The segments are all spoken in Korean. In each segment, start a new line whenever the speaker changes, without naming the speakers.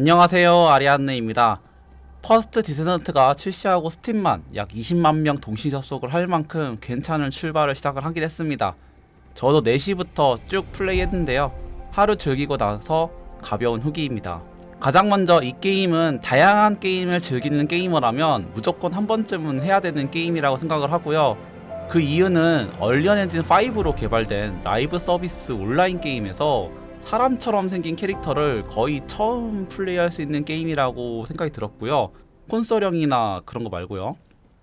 안녕하세요 아리안네입니다. 퍼스트 디센트가 출시하고 스팀만 약 20만 명 동시 접속을 할 만큼 괜찮은 출발을 시작을 하긴 했습니다. 저도 4시부터 쭉 플레이했는데요. 하루 즐기고 나서 가벼운 후기입니다. 가장 먼저 이 게임은 다양한 게임을 즐기는 게이머라면 무조건 한 번쯤은 해야 되는 게임이라고 생각을 하고요. 그 이유는 얼리언 엔진 5로 개발된 라이브 서비스 온라인 게임에서 사람처럼 생긴 캐릭터를 거의 처음 플레이할 수 있는 게임이라고 생각이 들었고요. 콘솔형이나 그런 거 말고요.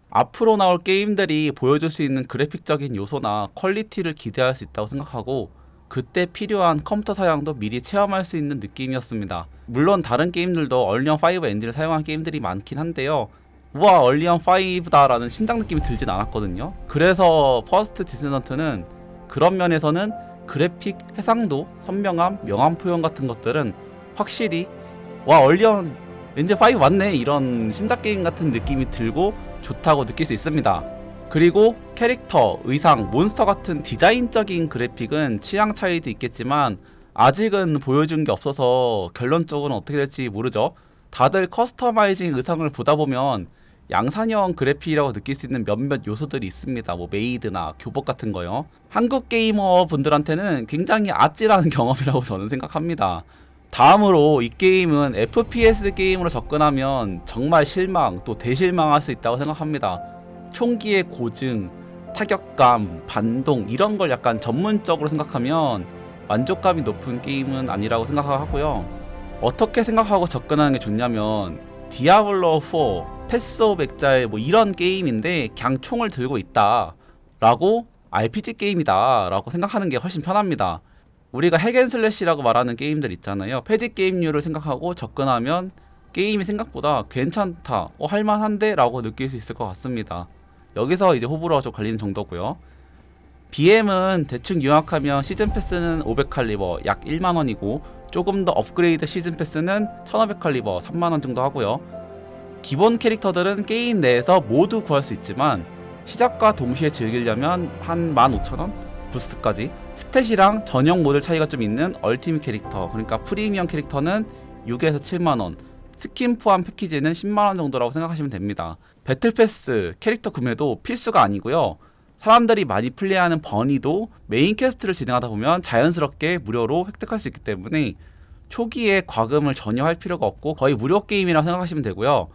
앞으로 나올 게임들이 보여줄 수 있는 그래픽적인 요소나 퀄리티를 기대할 수 있다고 생각하고 그때 필요한 컴퓨터 사양도 미리 체험할 수 있는 느낌이었습니다. 물론 다른 게임들도 얼리언 5 엔진을 사용한 게임들이 많긴 한데요. 우와 얼리언 5다라는 신작 느낌이 들진 않았거든요. 그래서 퍼스트 디센던트는 그런 면에서는 그래픽 해상도, 선명함, 명암 표현 같은 것들은 확실히 와 얼리언 엔진 5 맞네 이런 신작 게임 같은 느낌이 들고 좋다고 느낄 수 있습니다. 그리고 캐릭터, 의상, 몬스터 같은 디자인적인 그래픽은 취향 차이도 있겠지만 아직은 보여준 게 없어서 결론적으로는 어떻게 될지 모르죠. 다들 커스터마이징 의상을 보다 보면 양산형 그래픽이라고 느낄 수 있는 몇몇 요소들이 있습니다. 뭐 메이드나 교복 같은 거요. 한국 게이머 분들한테는 굉장히 아찔한 경험이라고 저는 생각합니다. 다음으로 이 게임은 FPS 게임으로 접근하면 정말 실망 또 대실망할 수 있다고 생각합니다. 총기의 고증, 타격감, 반동 이런 걸 약간 전문적으로 생각하면 만족감이 높은 게임은 아니라고 생각하고요. 어떻게 생각하고 접근하는 게 좋냐면 디아블로 4, 패스 엑자일 뭐 이런 게임인데 그냥 총을 들고 있다라고 RPG 게임이다라고 생각하는 게 훨씬 편합니다. 우리가 핵앤슬래시라고 말하는 게임들 있잖아요. 패지 게임류를 생각하고 접근하면 게임이 생각보다 괜찮다, 어, 할만한데라고 느낄 수 있을 것 같습니다. 여기서 이제 호불호가 좀 갈리는 정도고요. BM은 대충 요약하면 시즌 패스는 500칼리버 약 1만 원이고 조금 더 업그레이드 시즌 패스는 1500 칼리버 3만 원 정도 하고요. 기본 캐릭터들은 게임 내에서 모두 구할 수 있지만 시작과 동시에 즐기려면 한 15,000원? 부스트까지. 스탯이랑 전용 모델 차이가 좀 있는 얼티밋 캐릭터 그러니까 프리미엄 캐릭터는 6에서 7만원. 스킨 포함 패키지는 10만원 정도라고 생각하시면 됩니다. 배틀 패스 캐릭터 구매도 필수가 아니고요 사람들이 많이 플레이하는 버니도 메인 퀘스트를 진행하다 보면 자연스럽게 무료로 획득할 수 있기 때문에 초기에 과금을 전혀 할 필요가 없고 거의 무료 게임이라고 생각하시면 되고요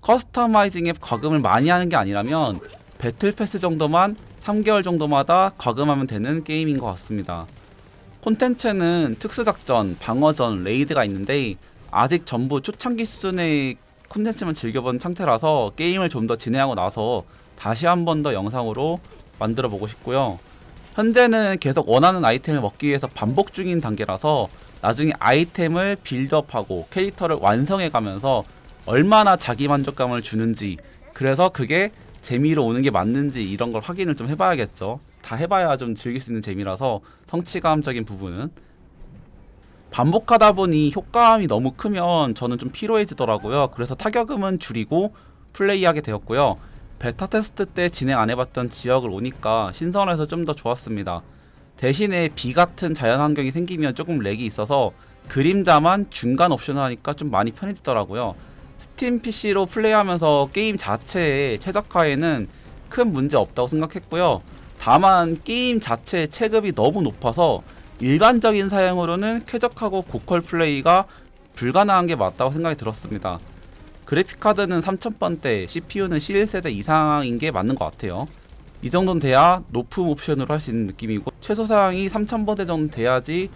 커스터마이징에 과금을 많이 하는 게 아니라면 배틀 패스 정도만 3개월 정도마다 과금하면 되는 게임인 것 같습니다. 콘텐츠는 특수작전, 방어전, 레이드가 있는데 아직 전부 초창기 수준의 콘텐츠만 즐겨본 상태라서 게임을 좀 더 진행하고 나서 다시 한 번 더 영상으로 만들어 보고 싶고요. 현재는 계속 원하는 아이템을 먹기 위해서 반복 중인 단계라서 나중에 아이템을 빌드업하고 캐릭터를 완성해 가면서 얼마나 자기 만족감을 주는지 그래서 그게 재미로 오는 게 맞는지 이런 걸 확인을 좀 해봐야겠죠. 다 해봐야 좀 즐길 수 있는 재미라서 성취감적인 부분은 반복하다 보니 효과음이 너무 크면 저는 좀 피로해지더라고요. 그래서 타격음은 줄이고 플레이하게 되었고요. 베타 테스트 때 진행 안 해봤던 지역을 오니까 신선해서 좀 더 좋았습니다. 대신에 비 같은 자연 환경이 생기면 조금 렉이 있어서 그림자만 중간 옵션을 하니까 좀 많이 편해지더라고요. 스팀 PC로 플레이하면서 게임 자체의 최적화에는 큰 문제 없다고 생각했고요. 다만 게임 자체의 체급이 너무 높아서 일반적인 사양으로는 쾌적하고 고퀄 플레이가 불가능한 게 맞다고 생각이 들었습니다. 그래픽 카드는 3000번대, CPU는 C1세대 이상인 게 맞는 것 같아요. 이 정도는 돼야 높은 옵션으로 할 수 있는 느낌이고 최소 사양이 3000번대 정도 돼야지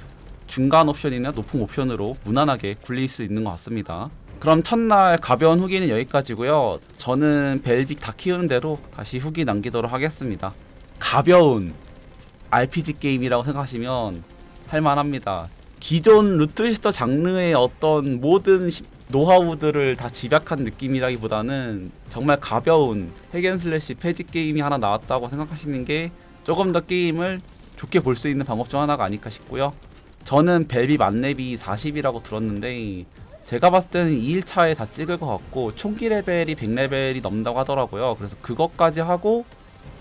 중간 옵션이나 높은 옵션으로 무난하게 굴릴 수 있는 것 같습니다. 그럼 첫날 가벼운 후기는 여기까지고요. 저는 벨빅 다 키우는 대로 다시 후기 남기도록 하겠습니다. 가벼운 RPG 게임이라고 생각하시면 할만합니다. 기존 루트시터 장르의 어떤 모든 시- 노하우들을 다 집약한 느낌이라기보다는 정말 가벼운 핵앤슬래시 패지 게임이 하나 나왔다고 생각하시는 게 조금 더 게임을 좋게 볼 수 있는 방법 중 하나가 아닐까 싶고요. 저는 벨비 만렙이 40이라고 들었는데 제가 봤을 때는 2일차에 다 찍을 것 같고 총기 레벨이 100레벨이 넘는다고 하더라고요. 그래서 그것까지 하고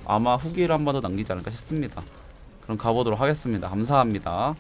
아마 후기를 한 번 더 남기지 않을까 싶습니다. 그럼 가보도록 하겠습니다. 감사합니다.